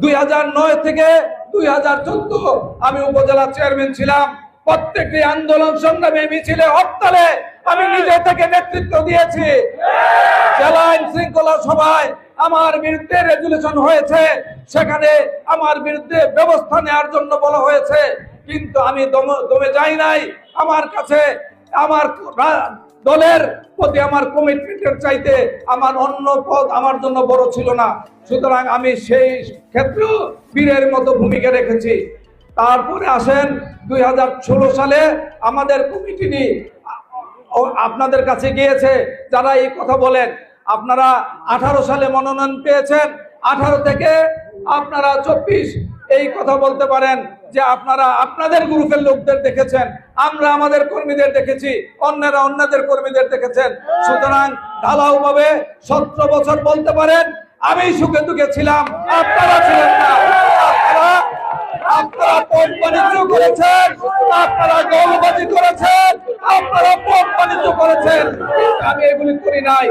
দুই হাজার নয় থেকে দুই হাজার চোদ্দ আমি উপজেলা চেয়ারম্যান ছিলাম। প্রত্যেকটি আন্দোলন সংগ্রামে মিছিলে হরতালে আমি নিজে থেকে নেতৃত্ব দিয়েছি। জেলা আইন শৃঙ্খলা সভায় আমার বিরুদ্ধে রেজুলেশন হয়েছে। সেখানে আমার বিরুদ্ধে ব্যবস্থা নেওয়ার জন্য বলা হয়েছে। কিন্তু আমি দমে যাই নাই। আমার কাছে আমার দলের প্রতি আমার কমিটমেন্টের চাইতে আমার অন্য পদ আমার জন্য বড় ছিল না। সুতরাং আমি সেই ক্ষেত্রেও বীরের মতো ভূমিকা রেখেছি। তারপরে আসেন দুই হাজার ষোলো সালে আমাদের কমিটি আপনাদের কাছে গিয়েছে, যারা এই কথা বলেন। আপনারা আঠারো সালে মনোনয়ন পেয়েছেন। আঠারো থেকে আপনারা চব্বিশ এই কথা বলতে পারেন যে আপনারা আপনাদের গ্রুপের লোকদের দেখেছেন, আমরা আমাদের কর্মীদের দেখেছি, অন্যরা অন্যদের কর্মীদের দেখেছেন। সুতরাং ঢালাও ভাবে সতেরো বছর বলতে পারেন, আমি সুখে দুঃখে ছিলাম, আপনারা ছিলেন না। আপনারা আপনারা করেছেন, আপনারা দলবাজি করেছেন, আপনারা পথ করেছেন। আমি এগুলি করি নাই।